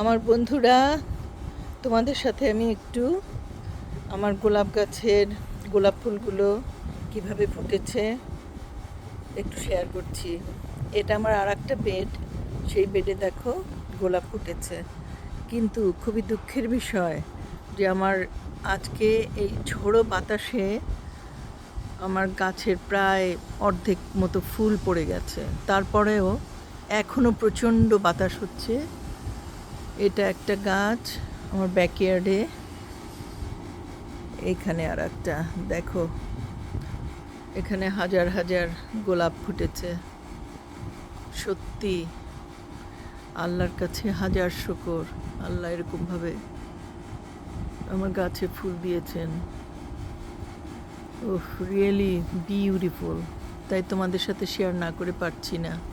আমার বন্ধুরা, তোমাদের সাথে আমি একটু আমার গোলাপ গাছের গোলাপ ফুলগুলো কীভাবে ফুটেছে একটু শেয়ার করছি। এটা আমার আর একটা বেড সেই বেডে দেখো গোলাপ ফুটেছে। কিন্তু খুবই দুঃখের বিষয় যে আমার আজকে এই ঝোড়ো বাতাসে আমার গাছের প্রায় অর্ধেক মতো ফুল পড়ে গেছে। তারপরেও এখনও প্রচণ্ড বাতাস হচ্ছে। এটা একটা গাছ আমার ব্যাকইয়ার্ডে এখানে আর একটা দেখো। এখানে হাজার হাজার গোলাপ ফুটেছে। সত্যি, আল্লাহর কাছে হাজার শুকর। আল্লাহ এরকমভাবে আমার গাছে ফুল দিয়েছেন। ওহ রিয়েলি বিউটিফুল তাই তোমাদের সাথে শেয়ার না করে পারছি না।